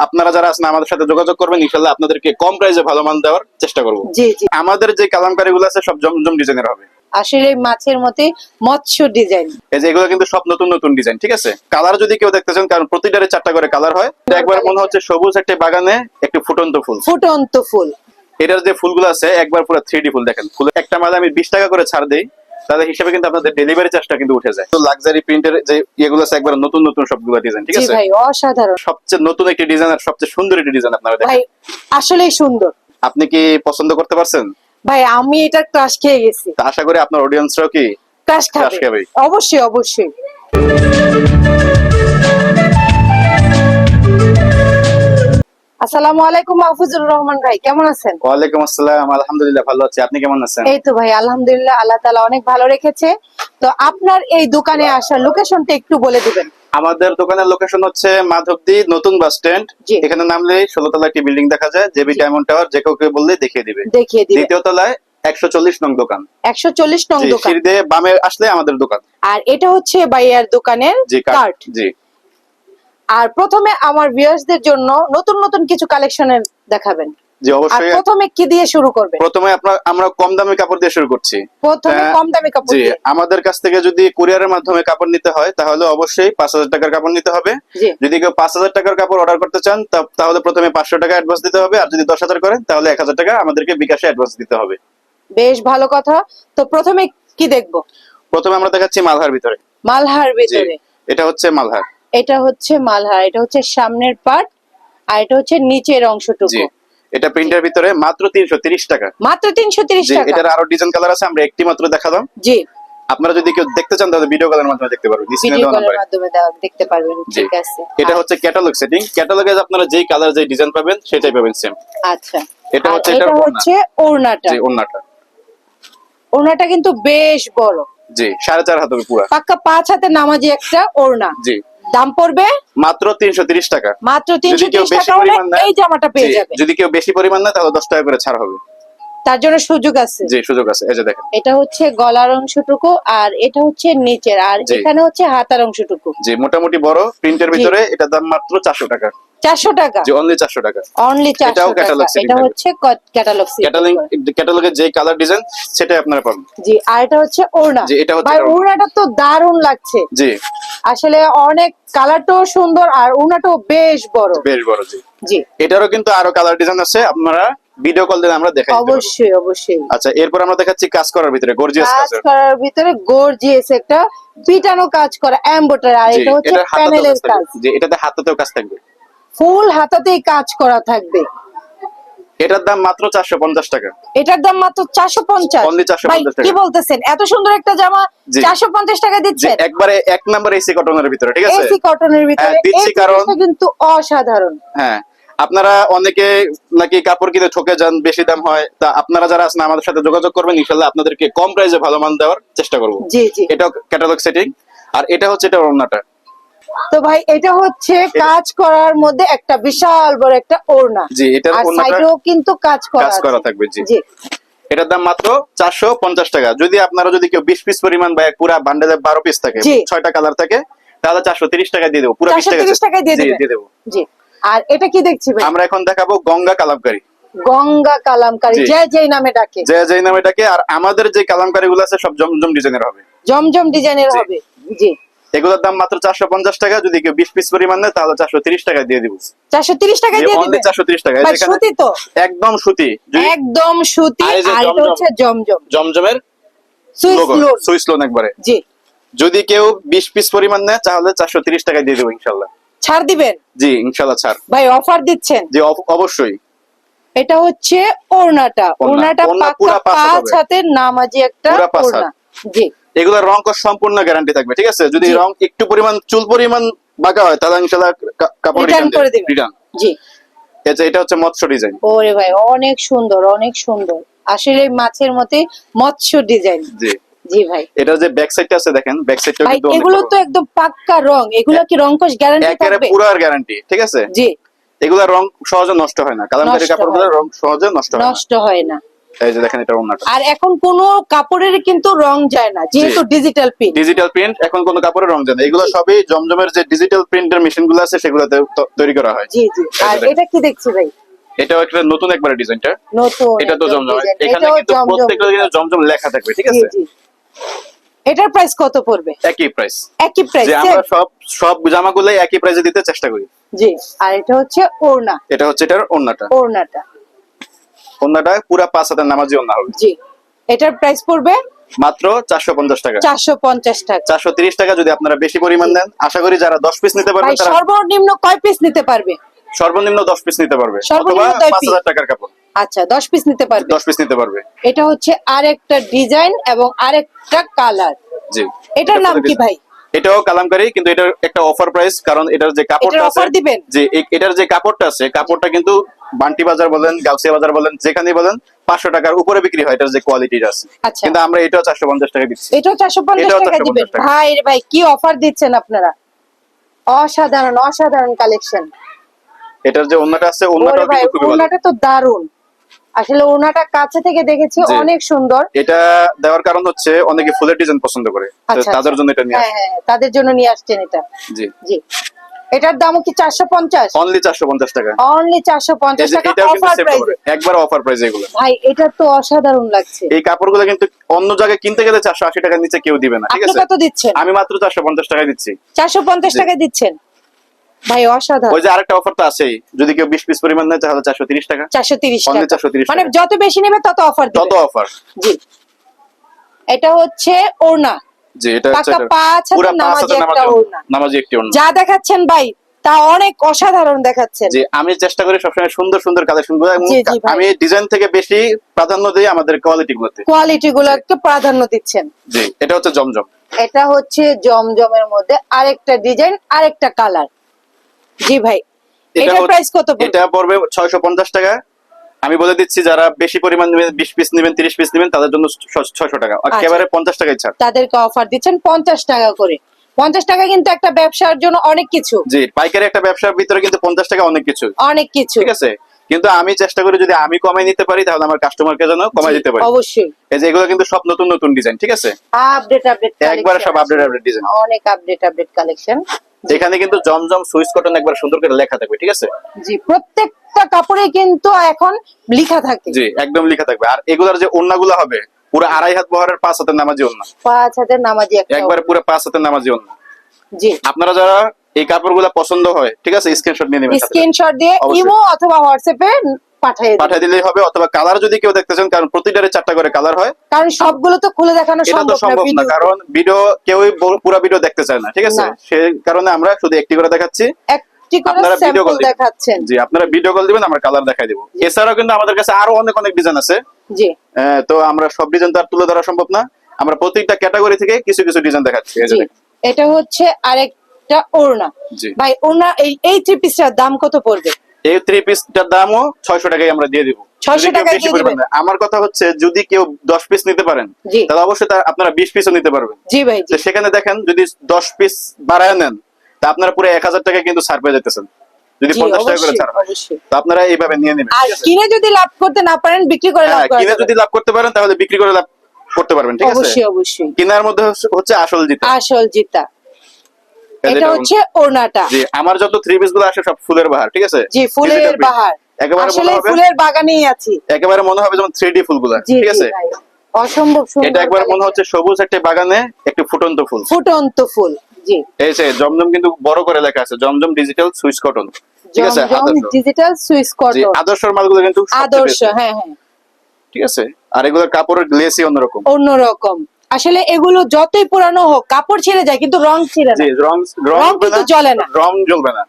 আপনারা যারা আছেন আমাদের সাথে যোগাযোগ করবেন ইনশাল্লাহ আপনাদেরকে কম প্রাইসে ভালো মাল দেওয়ার চেষ্টা করব। জি জি। আমাদের যে কালামকারী গুলো আছে সব জমজম ডিজাইনের হবে। আসলে মাছের মতে মৎস্য ডিজাইন এই যে এগুলো কিন্তু সব নতুন নতুন ডিজাইন ঠিক আছে? কালার যদি কেউ দেখতে চান কারণ প্রতিটারে চারটা করে কালার হয় একবার মনে হচ্ছে সবুজ একটা বাগানে একটি ফুটন্ত ফুল। ফুটন্ত ফুল। এটার যে ফুলগুলো আছে একবার পুরো থ্রি ফুল দেখেন। ফুল একটা মালে আমি বিশ টাকা করে ছাড় দেই তাহলে হিসেবে কিন্তু আপনাদের ডেলিভারি চার্জটা কিন্তু উঠে যায়। তো লাক্সারি প্রিন্টের যে ইয়েগুলো আছে একবার নতুন নতুন সবগুলো ডিজাইন ঠিক আছে? ভাই অসাধারণ। সবচেয়ে নতুন একটি ডিজাইন আর সবচেয়ে সুন্দর একটি ডিজাইন আপনারা দেখেন। ভাই আসলেই সুন্দর। আপনি কি পছন্দ করতে পারছেন? ভাই আমি এটা ক্রাশ খেয়ে গেছি। তা আশা করি আপনার অডিয়েন্সরাও কি ক্রাশ খাবে। অবশ্যই অবশ্যই। আসসালামু আলাইকুম মাহফুজুর রহমান ভাই কেমন আছেন? ওয়ালাইকুম আসসালাম আলহামদুলিল্লাহ ভালো আছি। আপনি কেমন আছেন? এই তো ভাই আলহামদুলিল্লাহ আল্লাহ অনেক ভালো রেখেছে। তো আপনার এই দোকানে আসার লোকেশনটা একটু বলে দিবেন। আমাদের দোকানের লোকেশন হচ্ছে মাধবদী নতুন বাস স্ট্যান্ড। এখানে নামলে ষোলো তলা একটি বিল্ডিং দেখা যায় জেবি ডায়মন্ড টাওয়ার যে কাউকে বললে দেখিয়ে দিবে। দেখিয়ে দিবেন দ্বিতীয় তলায় একশো চল্লিশ নং দোকান। একশো চল্লিশ নং দোকান। বামে আসলে আমাদের দোকান। আর এটা হচ্ছে ভাইয়ার দোকানের কার্ড জি। আর প্রথমে আমার ভিউয়ার্সদের জন্য নতুন নতুন কিছু কালেকশনের দেখাবেন। জি অবশ্যই। প্রথমে কি দিয়ে শুরু করবেন? প্রথমে আপনার আমরা কম দামি কাপড় দিয়ে শুরু করছি। প্রথমে হ্যাঁ, কম দামি কাপড় জি দিয়ে। আমাদের কাছ থেকে যদি কুরিয়ারের মাধ্যমে কাপড় নিতে হয় তাহলে অবশ্যই পাঁচ হাজার টাকার কাপড় নিতে হবে। যদি কেউ পাঁচ হাজার টাকার কাপড় অর্ডার করতে চান তাহলে প্রথমে পাঁচশো টাকা অ্যাডভান্স দিতে হবে আর যদি দশ হাজার করেন তাহলে এক হাজার টাকা আমাদেরকে বিকাশে অ্যাডভান্স দিতে হবে। বেশ ভালো কথা। তো প্রথমে কি দেখব? প্রথমে আমরা দেখাচ্ছি মালহার ভিতরে। মালহার ভিতরে। এটা হচ্ছে মালহার। এটা হচ্ছে মালহার এটা হচ্ছে সামনের পার্ট আর এটা হচ্ছে নিচের অংশটুকু। এটা প্রিন্টের ভিতরে মাত্র তিনশো তিরিশ টাকা। মাত্র তিনশো তিরিশ জি টাকা। এটার আরও ডিজাইন কালার আছে আমরা একটি মাত্র দেখালাম জি। আপনারা যদি কেউ দেখতে চান তাহলে ভিডিও কলের মাধ্যমে দেখতে পারবেন ভিডিও কলের মাধ্যমে দেখতে পারবেন ঠিক আছে। এটা হচ্ছে ক্যাটালগ সেটিং ক্যাটালগে আপনারা যেই কালার যেই ডিজাইন পাবেন সেটাই পাবেন সেম আচ্ছা। এটা হচ্ছে এটা হচ্ছে ওড়নাটা। জি ওন্নাটা ওড়নাটা কিন্তু বেশ বড়। জি সাড়ে চার হাত হবে পুরা। পাক্কা পাঁচ হাতে নামাজি একটা ওড়না। জি। দাম পড়বে? মাত্র তিনশো তিরিশ টাকা। মাত্র তিনশো কেউ তিরিশ বেশি টাকা হলে এই জামাটা পেয়ে যাবে। যদি কেউ বেশি পরিমাণ না তাহলে দশ টাকা করে ছাড় হবে। তার জন্য সুযোগ আছে। জি সুযোগ আছে। এই যে দেখেন। এটা হচ্ছে গলার অংশটুকু আর এটা হচ্ছে নিচের। আর। এখানে হচ্ছে হাতার অংশটুকু। জি মোটামুটি বড়। প্রিন্টের ভিতরে এটা দাম মাত্র চারশো টাকা। চারশো টাকা? জি অনলি চারশো টাকা। অনলি চারশো এটাও টাকা। catalog setting এটা হচ্ছে ক্যাটালগ ক্যাটালগ ক্যাটালগের যে কালার ডিজাইন সেটাই আপনারা পাবেন। জি আর এটা হচ্ছে ওড়না। জি, এটা হচ্ছে ওড়নাটা তো দারুণ লাগছে। জি। আসলে অনেক কালারটাও সুন্দর আর ওড়নাটাও বেশ বড়। বেশ বড় জি। জি। এটারও কিন্তু আরও কালার ডিজাইন আছে আপনারা ভিডিও কল দিলে আমরা দেখাই অবশ্যই অবশ্যই। আচ্ছা এরপর আমরা দেখাচ্ছি কাজ করার ভিতরে গর্জিয়াস কাজ করার ভিতরে গর্জিয়াস একটা পিটানো কাজ করা এম্বোটার আর এটা হচ্ছে প্যানেলের কাজ জি এটাতে হাতাতেও কাজ থাকবে। ফুল হাতাতেই কাজ করা থাকবে। এটার দাম মাত্র চারশো পঞ্চাশ টাকা। এটার দাম মাত্র চারশো পঞ্চাশ। 450 টাকা। কি বলতেছেন? এত সুন্দর একটা জামা জি। চারশো পঞ্চাশ টাকা যে দিচ্ছেন? একবারে এক নাম্বার এসি কটনের ভিতরে ঠিক আছে? এসি কটনের ভিতরে। হ্যাঁ, দিচ্ছি কারণ- কিন্তু অসাধারণ। হ্যাঁ আপনারা অনেকে নাকি কাপড় কিনে ঠকে যান বেশি দাম হয়। তা আপনারা যারা আছেন আমাদের সাথে যোগাযোগ করবেন ইনশাল্লাহ আপনাদেরকে কম প্রাইসে ভালো মাল দেওয়ার চেষ্টা করব। জি জি। এটা ক্যাটালগ সেটিং আর এটা হচ্ছে এটা ওড়নাটা। তো ভাই এটা হচ্ছে কাজ করার মধ্যে একটা বিশাল বড় একটা ওড়না। জি ওড়নাটা সাইডেও কিন্তু কাজ করা কাজ করা থাকবে জি। জি। এটার দাম মাত্র চারশো পঞ্চাশ টাকা। যদি আপনারা যদি কেউ বিশ পিস পরিমাণ বা পুরা বান্ডেলে বারো পিস থাকে ছয়টা কালার থাকে তাহলে চারশো তিরিশ টাকা দিয়ে দেবো পুরো বিশ টাকা 430 টাকায় দিয়ে দেবো। জি। আর এটা কি দেখছি ভাই? আমরা এখন দেখাবো গঙ্গা কালামকারী। গঙ্গা কালামকারী জি। যে যেই নামে ডাকে। যে যেই নামে এটাকে আর আমাদের যে কালামকারী গুলো আছে সব জমজম ডিজাইনের হবে। জমজম ডিজাইনের হবে। জি। এগুলোর দাম মাত্র চারশো পঞ্চাশ টাকা যদি কেউ বিশ পিস পরিমাণ নেয় তাহলে চারশো তিরিশ টাকা দিয়ে দিব। চারশো তিরিশ টাকায় দিয়ে চারশো তিরিশ টাকা সুতি তো। একদম সুতি। একদম সুতি আর এই যে আর এটা হচ্ছে জমজম। জমজমের সুইস লোন একবারে। জি। যদি কেউ বিশ পিস পরিমাণ নেয় তাহলে চারশো তিরিশ টাকা দিয়ে দেবো ইনশাল্লাহ। ছাড় দিবেন? জি ইনশাল্লাহ ছাড়। ভাই অফার দিচ্ছেন? জি অবশ্যই। এটা হচ্ছে ওড়নাটা। ওড়না। ওড়নাটা ওড়না পাঁচ। হাতের। নামাজি একটা পুরা ওড়না। জি। এগুলোর রং সম্পূর্ণ গ্যারান্টি থাকবে ঠিক আছে? যদি রং একটু পরিমাণ চুল পরিমাণ বাঁকা হয় তাহলে ইনশাল্লাহ কাপড় রিটার্ন জি। এটা এটা হচ্ছে মৎস্য ডিজাইন ওরে ভাই অনেক সুন্দর অনেক সুন্দর। আসলে মাছের মতে মৎস্য ডিজাইন জি। জি ভাই। এটার যে ব্যাক সাইডটা আছে দেখেন ব্যাক সাইডটা কিন্তু এগুলো তো একদম পাক্কা রং এগুলো কি রংকশ গ্যারান্টি একেবারে থাকবে? পুরো আর গ্যারান্টি ঠিক আছে? জি। এগুলা রং সহজে নষ্ট হয় না কালামকারী কাপড়গুলো রং সহজে নষ্ট হয় না। নষ্ট হয় না। এই যে দেখেন এটা ওন্নাটা আর এখন কোনো কাপড়ের কিন্তু রং যায় না যেহেতু ডিজিটাল প্রিন্ট ডিজিটাল প্রিন্ট এখন কোনো কাপড়ের রং যায় না। এগুলো সবই জমজমের যে ডিজিটাল প্রিন্টের মেশিনগুলো আছে সেগুলোতে তৈরি করা হয়। জি জি। আর এটা কি দেখছি ভাই? এটাও একটা নতুন একবারে ডিজাইনটা নতুন এটা তো জমজম। এখানে কিন্তু। প্রত্যেকটা কিন্তু জমজম লেখা থাকবে ঠিক আছে? এটার প্রাইস কত পড়বে? একই প্রাইস একই প্রাইস যে আমরা সব সব জামাগুলোই একই প্রাইসে দিতে চেষ্টা করি। জি আর এটা হচ্ছে ওড়না। এটা হচ্ছে এটার ওন্নাটা ওড়নাটা। ওন্নাটা পুরা পাঁচ হাতের নামাজি ওন্না হবে। জি। এটার প্রাইস পড়বে? মাত্র চারশো পঞ্চাশ টাকা। চারশো পঞ্চাশ টাকা। চারশো তিরিশ টাকা যদি আপনারা বেশি পরিমাণ নেন আশা করি যারা দশ পিস নিতে পারবে সর্বনিম্ন কয় পিস নিতে পারবে? সর্বনিম্ন দশ পিস নিতে পারবে সর্বনিম্ন পাঁচ হাজার টাকার কাপড়। আচ্ছা দশ পিস নিতে পারবে। দশ পিস নিতে পারবে। এটা হচ্ছে আরেকটা ডিজাইন এবং আরেকটা কালার জি। এটার নাম কি ভাই? এটাও কালামকারি কিন্তু এটার একটা অফার প্রাইস কারণ এটার যে কাপড়টা আছে? যে এটার যে কাপড়টা আছে কাপড়টা কিন্তু বান্টি বাজার বলেন গাউসিয়া বাজার বলেন যেখানেই বলেন পাঁচশো টাকার উপরে বিক্রি হয় এটার যে কোয়ালিটিটা আছে। আচ্ছা। কিন্তু আমরা এটাও চারশো পঞ্চাশ টাকা দিচ্ছি। এটাও চারশো পঞ্চাশ টাকা দিবেন। ভাই ভাই কি অফার দিচ্ছেন আপনারা? অসাধারণ অসাধারণ কালেকশন এটার যে ওন্নাটা আছে ওনাটা তো দারুণ আসলে ওনাটা কাছে থেকে দেখেছি অনেক সুন্দর। এটা দেওয়ার কারণ হচ্ছে অনেকে ফুলের ডিজাইন পছন্দ করে আচ্ছা, তাদের আচ্ছা। জন্য এটা নিয়ে হ্যাঁ হ্যাঁ তাদের জন্য নিয়ে আসছেন এটা। জি। জি। এটার দাম কি চারশো পঞ্চাশ? অনলি চারশো পঞ্চাশ টাকা। অনলি চারশো এই পঞ্চাশ যে টাকা অফার প্রাইস একবার অফার প্রাইস এগুলো। ভাই এটা তো অসাধারণ লাগছে। এই কাপড়গুলো কিন্তু অন্য জায়গায় কিনতে গেলে চারশো আশি টাকার নিচে কেউ দিবে না ঠিক আপনি আছে? কত দিচ্ছেন? আমি মাত্র চারশো পঞ্চাশ টাকা দিচ্ছি। চারশো পঞ্চাশ জি। টাকা দিচ্ছেন? ভাই অসাধারণ। ওই যে আরেকটা অফার তো আছেই। যদি কেউ বিশ পিস পরিমাণ নেয় তাহলে চারশো তিরিশ টাকা। চারশো তিরিশ Only টাকা। 430 মানে যত বেশি নেবে তত অফার তত অফার জি। এটা হচ্ছে ওড়না। জি এটা হচ্ছে পাঁচ নামাজি একটা ওড়না। নামাজি একটি ওড়না। যা দেখাচ্ছেন ভাই তা অনেক অসাধারণ দেখাচ্ছেন। যে আমি চেষ্টা করি সবসময় সুন্দর সুন্দর কালেকশনগুলো। আমি ডিজাইন থেকে বেশি প্রাধান্য দিই আমাদের কোয়ালিটি গুলোতে। কোয়ালিটি গুলোকে প্রাধান্য দিচ্ছেন। জি এটা হচ্ছে জমজম। এটা হচ্ছে জমজমের মধ্যে আরেকটা ডিজাইন আরেকটা কালার জি ভাই এটা প্রাইস কত পড়বে? এটা পড়বে ছয়শো পঞ্চাশ টাকা। আমি বলে দিচ্ছি যারা বেশি পরিমাণ নেবেন বিশ পিস নেবেন তিরিশ পিস নেবেন তাদের জন্য ছয়শো টাকা। আচ্ছা। একেবারে পঞ্চাশ টাকা ছাড়। তাদেরকে অফার দিচ্ছেন পঞ্চাশ টাকা করে। পঞ্চাশ টাকা কিন্তু একটা ব্যবসার জন্য অনেক কিছু। জি পাইকারি একটা ব্যবসার ভিতরে কিন্তু পঞ্চাশ টাকা অনেক কিছু। অনেক কিছু। ঠিক আছে? কিন্তু আমি চেষ্টা করি যদি আমি কমাই নিতে পারি তাহলে আমার কাস্টমারকে যেন কমাই দিতে পারি। অবশ্যই। এই যে এগুলো কিন্তু সব নতুন নতুন ডিজাইন ঠিক আছে? আপডেট আপডেট একবারে সব আপডেট আপডেট ডিজাইন অনেক আপডেট আপডেট কালেকশন এখানে কিন্তু জমজম সুইচ কটন একবার সুন্দর করে লেখা থাকবে ঠিক আছে? জি প্রত্যেকটা কাপড়ে কিন্তু এখন লেখা থাকে। জি একদম লেখা থাকবে। আর এগুলার যে ওন্নাগুলো হবে পুরো আড়াই হাত বহরের পাঁচ হাতের নামাজি ওন্না। পাঁচ হাজার নামাজি একবারে পুরো পাঁচ হাতের নামাজি ওন্না। জি। আপনারা যারা এই কাপড়গুলো পছন্দ হয় ঠিক আছে? স্ক্রিনশট নিয়ে নেবেন স্ক্রিনশট দিয়ে ইমো অথবা হোয়াটসঅ্যাপে পাঠিয়ে পাঠিয়ে দিলেই হবে অথবা কালার যদি কেউ দেখতে চান কারণ প্রতিটারে চারটা করে কালার হয়। কারণ সবগুলো তো খুলে দেখানো সম্ভব না কারণ ভিডিও কেউই পুরো ভিডিও দেখতে চায় না ঠিক আছে? সেই কারণে আমরা শুধু একটি করে দেখাচ্ছি। আপনারা দেখাচ্ছেন। জি আপনারা ভিডিও কল দিবেন আমরা কালার দেখাই দিব। এছাড়াও কিন্তু আমাদের কাছে আরও অনেক অনেক ডিজাইন আছে। জি। তো আমরা সব ডিজাইন তো আর তুলে ধরা সম্ভব না। আমরা প্রত্যেকটা ক্যাটাগরি থেকে কিছু কিছু ডিজাইন দেখাচ্ছি এই যে জি। এটা হচ্ছে আরেকটা ওড়না। ভাই ওড়না এই এই থ্রি পিসটার দাম কত পড়বে? এই থ্রি পিসটার দামও ছয়শো টাকায় আমরা দিয়ে দিব। 600 যদি কেউ টাকায় বেশি দিয়ে পরিমাণে দিবেন? নেয়। আমার কথা হচ্ছে যদি কেউ দশ পিস নিতে পারেন তাহলে অবশ্যই আপনারা বিশ পিসও নিতে পারবেন। জি ভাই সেখানে দেখেন যদি দশ পিস বাড়ায় নেন তা আপনারা পুরো এক হাজার টাকা কিন্তু ছাড় পেয়ে যেতেছেন যদি পঞ্চাশ টাকা করে ছাড় তো আপনারা এইভাবে নিয়ে নেবেন। আর কিনে যদি লাভ করতে না পারেন বিক্রি করে লাভ হ্যাঁ, কিনে যদি লাভ করতে পারেন তাহলে বিক্রি করে লাভ করতে পারবেন ঠিক আছে? অবশ্যই অবশ্যই। কেনার মধ্যে হচ্ছে- আসল জিতা। আসল জিতা। এটা হচ্ছে ওড়নাটা। জি আমার যত থ্রি পিসগুলো আসে সব ফুলের বাহার ঠিক আছে? জি ফুলের বাহার। একেবারে আসলে ফুলের বাগানেই আছি। একেবারে মনে হবে যেমন থ্রি ডি ফুলগুলা জি ঠিক আছে? অসম্ভব সুন্দর এটা একবার মনে হচ্ছে সবুজ একটা বাগানে একটি ফুটন্ত ফুল। ফুটন্ত ফুল জি। এই যে জমজম কিন্তু বড় করে লেখা আছে জমজম ডিজিটাল সুইচ কটন ঠিক আছে? আদর্শ। ডিজিটাল সুইস কটন আদর্শের মালগুলো কিন্তু আদর্শ হ্যাঁ হ্যাঁ। ঠিক আছে? আর এগুলোর কাপড়ের গ্লেসই অন্যরকম। অন্যরকম। আসলে এগুলো যতই পুরানো হোক কাপড় ছিঁড়ে যায় কিন্তু রং ছিঁড়ে না। রং রং রং কিন্তু জ্বলে না। রং জ্বলবে না।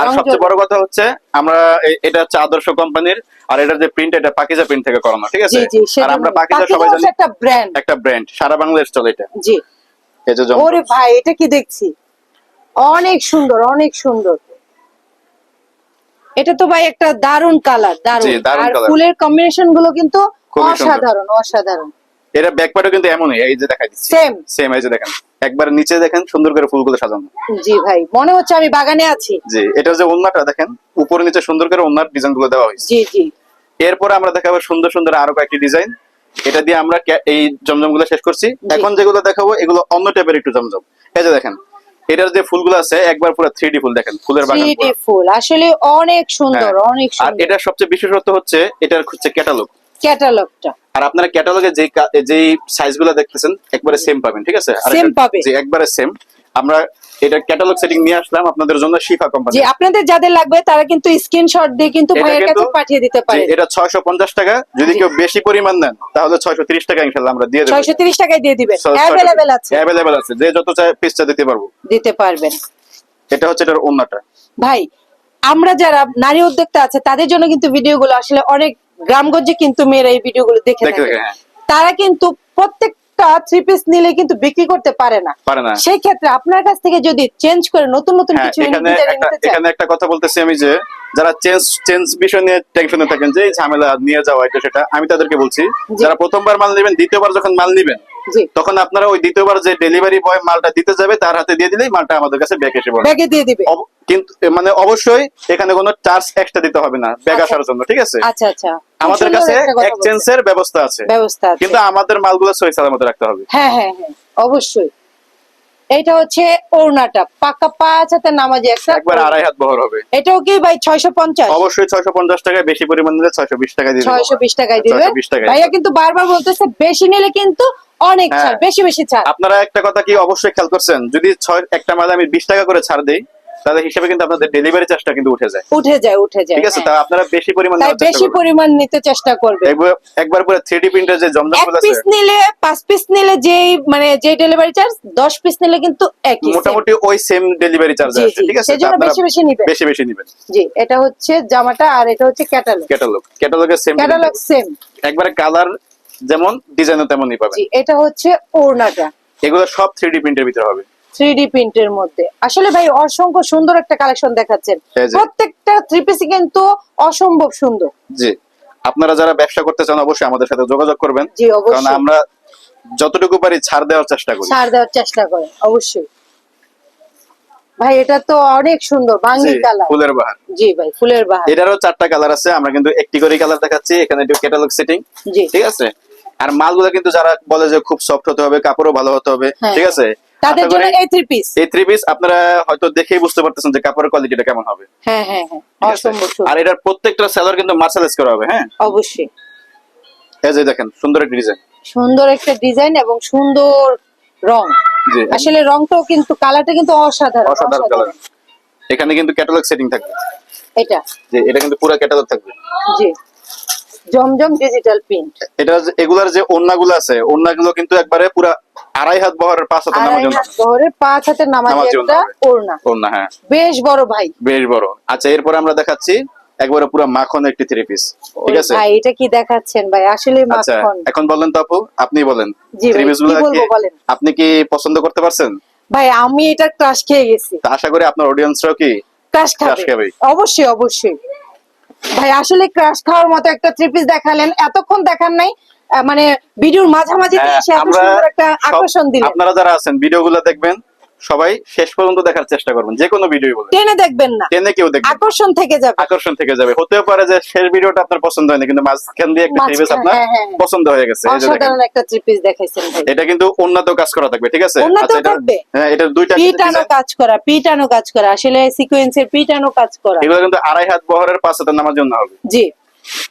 আর সবচেয়ে বড় কথা হচ্ছে আমরা এটা হচ্ছে আদর্শ কোম্পানির আর এটার যে প্রিন্ট এটা পাকিজা প্রিন্ট থেকে করানো ঠিক আছে? আর আমরা পাকিজা সবাই জানি একটা ব্র্যান্ড একটা ব্র্যান্ড সারা বাংলাদেশ চলে এটা। জি। ওরে ভাই এটা কি দেখছি? অনেক সুন্দর অনেক সুন্দর। এটা তো ভাই একটা দারুণ কালার দারুণ। আর ফুলের কম্বিনেশনগুলো কিন্তু অসাধারণ অসাধারণ। এটা ব্যাকপার্টও কিন্তু এমনই এই যে দেখাই দিচ্ছি। Same. সেম এই যে দেখেন। একবার নিচে দেখেন সুন্দর করে ফুলগুলো সাজানো। জি ভাই মনে হচ্ছে আমি বাগানে আছি। জি এটা যে ওন্নাটা দেখেন। উপরে নিচে সুন্দর করে ওন্নার ডিজাইনগুলো দেওয়া হয়েছে। জি জি। এরপরে আমরা দেখাবো সুন্দর সুন্দর আরও কয়েকটি ডিজাইন। এটা দিয়ে আমরা এই জমজমগুলো শেষ করছি। এখন যেগুলো দেখাবো এগুলো অন্য টাইপের একটু জমজম। এই যে দেখেন এটার যে ফুলগুলো আছে একবার পুরো থ্রি ফুল দেখেন ফুলের বাগান থ্রি। ফুল আসলে অনেক সুন্দর হ্যাঁ। অনেক আর সুন্দর। এটার সবচেয়ে বিশেষত্ব হচ্ছে এটার হচ্ছে ক্যাটালগ ক্যাটালগটা আর আপনারা ক্যাটালগে যে কা- যেই সাইজগুলো দেখতেছেন একবারে সেম পাবেন ঠিক আছে? এটা- পাবে। জি একবারে সেম আমরা এটা ক্যাটালগ সেটিং নিয়ে আসলাম আপনাদের জন্য শিফা কোম্পানি যে আপনাদের যাদের লাগবে তারা কিন্তু স্ক্রিনশট দিয়ে কিন্তু ভাইয়ের কাছে পাঠিয়ে দিতে পারে এটা ছয়শো পঞ্চাশ টাকা। যদি কেউ বেশি পরিমাণ নেন তাহলে ছয়শো তিরিশ টাকা ইনশাল্লাহ আমরা দিয়ে দেবো। ছয়শো তিরিশ টাকায় দিয়ে দিবেন। অ্যাভেলেবেল আছে। অ্যাভেলেবেল আছে। যে যত চায় পিসটা দিতে পারব। দিতে পারবেন। এটা হচ্ছে এটার অন্যটা ভাই আমরা যারা নারী উদ্যোক্তা আছে তাদের জন্য কিন্তু ভিডিওগুলো আসলে অনেক গ্রামগঞ্জে কিন্তু মেয়েরা এই ভিডিওগুলো দেখে থাকে। হ্যাঁ। তারা কিন্তু প্রত্যেকটা থ্রি পিস নিলে কিন্তু বিক্রি করতে পারে না। পারে সেই ক্ষেত্রে আপনার কাছ থেকে যদি চেঞ্জ করে নতুন নতুন হ্যাঁ কিছু এখানে একটা কথা বলতেছি আমি যে যারা চেঞ্জ চেঞ্জ বিষয় নিয়ে টেনশনে থাকেন যে ঝামেলা নিয়ে যাওয়া এটা সেটা আমি তাদেরকে বলছি যারা প্রথমবার মাল নেবেন দ্বিতীয়বার যখন মাল নেবেন তখন আপনারা ওই দ্বিতীয়বার যে ডেলিভারি বয় মালটা দিতে যাবে তার হাতে দিয়ে দিলেই মালটা আমাদের কাছে ব্যাগ এসে পড়বে ব্যাগে দিয়ে দিবে। কিন্তু মানে অবশ্যই এখানে কোনো চার্জ এক্সট্রা দিতে হবে না ব্যাগ আচ্ছা। আসার জন্য ঠিক আছে? আচ্ছা আচ্ছা। আমাদের কাছে। এক্সচেঞ্জের ব্যবস্থা আছে। ব্যবস্থা আছে। কিন্তু আমাদের মালগুলো সহি সালামত রাখতে হবে। হ্যাঁ হ্যাঁ হ্যাঁ অবশ্যই। এটা হচ্ছে ওড়নাটা পাকা পাঁচ হাতে নামাজি একটা একবার আড়াই হাত বহর হবে। এটাও কি ভাই ছয়শো পঞ্চাশ? অবশ্যই ছয়শো পঞ্চাশ টাকায় বেশি পরিমাণ নিলে ছয়শো বিশ টাকা দিয়ে দেবো। ছয়শো বিশ টাকায় দিবেন ভাইয়া কিন্তু বারবার বলতেছে বেশি নিলে কিন্তু অনেক হ্যাঁ। ছাড় বেশি বেশি ছাড়। আপনারা একটা কথা কি অবশ্যই খেয়াল করছেন? যদি ছয় একটা মালে আমি বিশ টাকা করে ছাড় দেই তাহলে হিসেবে কিন্তু আপনাদের ডেলিভারি চার্জটা কিন্তু উঠে যায়। উঠে যায় উঠে যায় ঠিক আছে? হ্যাঁ। তা আপনারা বেশি পরিমাণ তাই বেশি পরিমাণ নিতে চেষ্টা করবে একবার পুরো থ্রি ডি প্রিন্টের যে জমজম একগুলো পিস নিলে পাঁচ পিস নিলে যেই মানে যে ডেলিভারি চার্জ দশ পিস নিলে কিন্তু একই মোটামুটি ওই সেম ডেলিভারি চার্জ আছে ঠিক আছে? সেজন্য বেশি বেশি নিবেন। বেশি বেশি নেবেন। জি এটা হচ্ছে জামাটা আর এটা হচ্ছে ক্যাটালগ ক্যাটালগ ক্যাটালগের সেম ক্যাটালগ সেম একবারে কালার যেমন ডিজাইনও তেমনই পাবেন। জি এটা হচ্ছে ওড়নাটা। এগুলো সব থ্রি ডি প্রিন্টের ভিতরে হবে। থ্রি ডি প্রিন্টের মধ্যে। আসলে ভাই অসংখ্য সুন্দর একটা কালেকশন দেখাচ্ছেন। প্রত্যেকটা থ্রি পিসই কিন্তু অসম্ভব সুন্দর। জি। আপনারা যারা ব্যবসা করতে চান অবশ্যই আমাদের সাথে যোগাযোগ করবেন। জি কারণ আমরা যতটুকু পারি ছাড় দেওয়ার চেষ্টা করি। ছাড় দেওয়ার চেষ্টা করেন অবশ্যই। ভাই এটা তো অনেক সুন্দর বাঙ্গি জি, কালার। ফুলের বাহার। জি ভাই ফুলের বাহার। এটারও চারটা কালার আছে আমরা কিন্তু একটি করে কালার দেখাচ্ছি। এখানে একটু ক্যাটালগ সেটিং জি। ঠিক আছে? আর মালগুলো কিন্তু যারা বলে যে খুব সফট হতে হবে কাপড়ও ভালো হতে হবে হ্যাঁ। ঠিক আছে? তাদের জন্য এই থ্রি পিস এই থ্রি পিস আপনারা হয়তো দেখেই বুঝতে পারতেছেন যে কাপড়ের কোয়ালিটিটা কেমন হবে। হ্যাঁ হ্যাঁ হ্যাঁ। আর এটার প্রত্যেকটা সেলার কিন্তু মার্শালাইজ করা হবে হ্যাঁ? অবশ্যই। এই যে দেখেন সুন্দর একটা ডিজাইন সুন্দর একটা ডিজাইন এবং সুন্দর রং। আসলে রংটাও কিন্তু কালারটা কিন্তু অসাধারণ অসাধারণ কালার এখানে কিন্তু ক্যাটালগ সেটিং থাকবে। এটা। যে এটা কিন্তু পুরো ক্যাটালগ থাকবে। জি। জমজম ডিজিটাল প্রিন্ট এটা এগুলার যে ওন্নাগুলো আছে ওন্নাগুলো কিন্তু একবারে পুরো আড়াই হাত বহরের পাঁচ হাত বহরের পাঁচ হাতের নামাজি নামাজি ওড়না ওড়না। ওন্না হ্যাঁ। বেশ বড় ভাই। বেশ বড়। আচ্ছা এরপর আমরা দেখাচ্ছি একবারে পুরো মাখন একটি থ্রি পিস ঠিক আছে? ভাই এটা কি দেখাচ্ছেন ভাই? আসলে আচ্ছা মাখন। এখন বলেন তো আপু আপনি বলেন। থ্রি পিস কি আপনি কি পছন্দ করতে পারছেন? ভাই আমি এটা ক্রাশ খেয়ে গেছি। আশা করি আপনার অডিয়েন্সরাও কি ক্রাশ খাবে। অবশ্যই অবশ্যই। ভাই আসলে ক্রাশ খাওয়ার মতো একটা থ্রি পিস দেখালেন। এতক্ষণ দেখান নাই মানে ভিডিওর মাঝামাঝি হ্যাঁ, এসে এত সুন্দর একটা আকর্ষণ দিলেন। আপনারা যারা আছেন ভিডিওগুলো দেখবেন সবাই শেষ পর্যন্ত দেখার চেষ্টা করবেন। যে কোনো ভিডিও বলে টেনে দেখবেন না। টেনে কেউ দেখবেন আকর্ষণ থেকে যাবে। আকর্ষণ থেকে যাবে। হতেও পারে যে শেষ ভিডিওটা আপনার পছন্দ হয়নি কিন্তু মাঝখান দিয়ে একটা থ্রি পিস মাঝখান, আপনার হ্যাঁ, হ্যাঁ, হ্যাঁ। পছন্দ হয়ে গেছে। এই যে দেখেন। অসাধারণ একটা থ্রি দেখাইছেন ভাই। এটা কিন্তু উন্নত কাজ করা থাকবে ঠিক আছে? আচ্ছা, থাকবে? হ্যাঁ এটার দুইটা পিটানো কাজ করা পিটানো কাজ করা। আসলে সিকোয়েন্সের পিটানো কাজ করা। এগুলো কিন্তু আড়াই হাত বহরের পাঁচ হাতের নামার জন্য হবে। জি।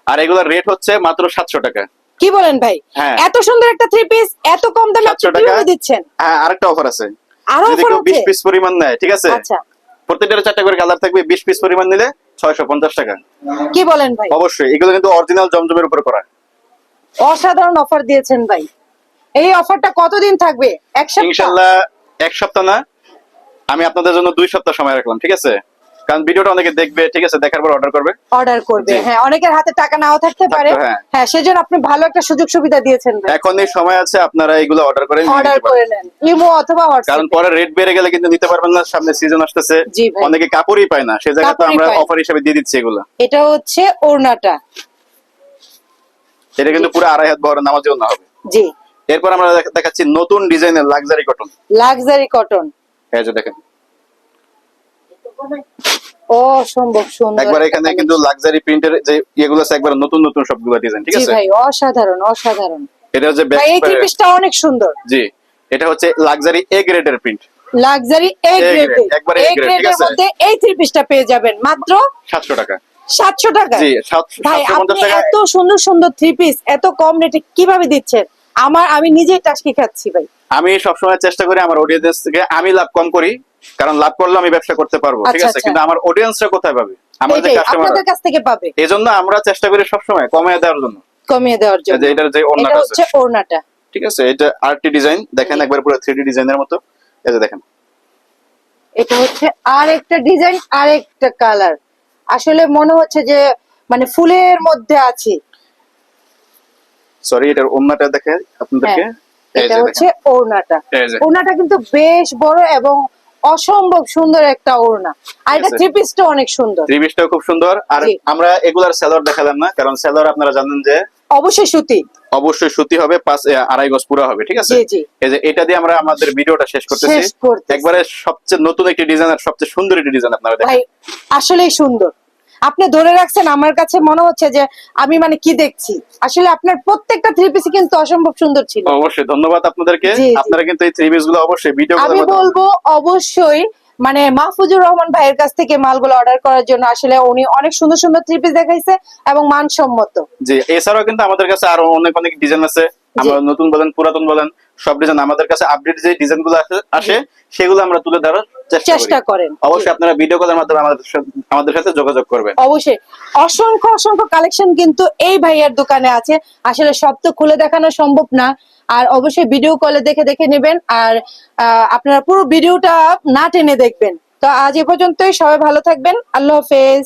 আর এগুলোর রেট হচ্ছে মাত্র সাতশো টাকা। কি বলেন ভাই। এত সুন্দর একটা থ্রি পিস এত কম দামে 700। কীভাবে দিচ্ছেন? হ্যাঁ আরেকটা অফার আছে। আরও যদি অফার কেউ বিশ পিস পরিমাণ নেয় ঠিক আছে? আচ্ছা। প্রত্যেকটার চারটা করে কালার থাকবে বিশ পিস পরিমাণ নিলে ছয়শো পঞ্চাশ টাকা। কি বলেন ভাই? অবশ্যই এগুলো কিন্তু অরিজিনাল জমজমের উপর করা। অসাধারণ অফার দিয়েছেন ভাই। এই অফারটা কতদিন থাকবে? এক সপ্তাহ? ইনশাল্লাহ এক সপ্তাহ না আমি আপনাদের জন্য দুই সপ্তাহ সময় রাখলাম ঠিক আছে? কারণ ভিডিওটা অনেকে দেখবে ঠিক আছে দেখার পর অর্ডার করবে। অর্ডার করবে হ্যাঁ অনেকের হাতে টাকা নাও থাকতে পারে। হ্যাঁ। হ্যাঁ সেজন্য আপনি ভালো একটা সুযোগ সুবিধা দিয়েছেন এখন এই সময় আছে আপনারা এগুলো অর্ডার করে অর্ডার করে নেন ইমো অথবা কারণ হোয়াটসঅ্যাপ পরে রেট বেড়ে গেলে কিন্তু নিতে পারবেন না সামনে সিজন আসতেছে। অনেকে কাপড়ই পায় না সে জায়গায় তো আমরা অফার হিসেবে দিয়ে দিচ্ছি এগুলো। এটা হচ্ছে ওড়নাটা। এটা কিন্তু পুরো আড়াই হাত বহরের নামার জন্য হবে। জি। এরপর আমরা দেখাচ্ছি নতুন ডিজাইনের লাক্সারি কটন লাক্সারি কটন এই যে দেখেন। অসম্ভব সুন্দর একবার এখানে কিন্তু লাক্সারি প্রিন্টের যে ইয়েগুলো আছে একবার নতুন নতুন সবগুলো ডিজাইন ঠিক আছে? ভাই অসাধারণ অসাধারণ। এটা হচ্ছে ভাই এই পিসটা অনেক সুন্দর। জি এটা হচ্ছে লাক্সারি এ গ্রেডের print luxury A grade A গ্রেডের মধ্যে এই থ্রি পিসটা পেয়ে যাবেন মাত্র সাতশো টাকা। সাতশো টাকা জি সাত- ভাই সাতশো পঞ্চাশ আপনি টাকা এত সুন্দর সুন্দর থ্রি পিস এত কম রেটে কীভাবে দিচ্ছেন? আমার আমি নিজেই টাস্কি খাচ্ছি ভাই। আমি সবসময় চেষ্টা করি আমার অডিয়েন্স থেকে আমি লাভ কম করি কারণ লাভ করলে আমি ব্যবসা করতে পারব ঠিক আচ্ছা, আছে? আচ্ছা। কিন্তু আমার অডিয়েন্সরা কোথায় পাবে? আমার যে এটাই কাস্টমার আপনাদের কাছ থেকে পাবে। এই জন্য আমরা চেষ্টা করি সবসময় কমিয়ে দেওয়ার জন্য। কমিয়ে দেওয়ার জন্য। যে এটার যে এটা অন্যটা হচ্ছে আছে। ওড়নাটা। ঠিক আছে এটা আরটি ডিজাইন দেখেন একবার পুরো থ্রি ডিজাইনের মতো। এই যে দেখেন। এটা হচ্ছে আর একটা ডিজাইন আর একটা কালার। আসলে মনে হচ্ছে যে মানে ফুলের মধ্যে আছি। সরি এটার অন্যটা দেখে আপনাদেরকে হ্যাঁ, এটা হচ্ছে দেখেন। ওড়নাটা। ওড়নাটা কিন্তু বেশ বড় এবং অসম্ভব সুন্দর একটা ওড়না। আর এটা থ্রি পিসটা অনেক সুন্দর। থ্রি পিসটাও খুব সুন্দর। আর আমরা এগুলার সেলর দেখালাম না কারণ সেলর আপনারা জানেন যে অবশ্যই সুতি। অবশ্যই সুতি হবে পাঁচ আড়াই গজ পুরো হবে ঠিক আছে? এই যে এটা দিয়ে আমরা আমাদের ভিডিওটা শেষ করতেছি। একবারে সবচেয়ে নতুন একটি ডিজাইন আর সবচেয়ে সুন্দর একটি ডিজাইন আপনারা দেখেন। আসলেই সুন্দর। আপনি ধরে রাখছেন আমার কাছে মনে হচ্ছে যে আমি মানে কি দেখছি? আসলে আপনার প্রত্যেকটা থ্রি পিস কিন্তু অসম্ভব সুন্দর ছিল। অবশ্যই ধন্যবাদ আপনাদেরকে। আপনারা কিন্তু এই থ্রি পিসগুলো অবশ্যই ভিডিও আমি বলব অবশ্যই মানে মাহফুজুর রহমান ভাইয়ের কাছ থেকে মালগুলো অর্ডার করার জন্য আসলে উনি অনেক সুন্দর সুন্দর থ্রি পিস দেখাইছে এবং মানসম্মত। জি এছাড়াও কিন্তু আমাদের কাছে আরও অনেক অনেক ডিজাইন আছে। আমরা নতুন বলেন পুরাতন বলেন সব ডিজাইন আমাদের কাছে আপডেট যে ডিজাইনগুলো আসে সেগুলো আমরা তুলে ধরার চেষ্টা করেন। অবশ্যই আপনারা ভিডিও কলের মাধ্যমে আমাদের আমাদের সাথে যোগাযোগ করবেন। অবশ্যই। অসংখ্য অসংখ্য কালেকশন কিন্তু এই ভাইয়ার দোকানে আছে। আসলে সব তো খুলে দেখানো সম্ভব না। আর অবশ্যই ভিডিও কলে দেখে দেখে নেবেন আর আপনারা পুরো ভিডিওটা না টেনে দেখবেন। তো আজ এ পর্যন্তই, সবাই ভালো থাকবেন। আল্লাহ হাফেজ।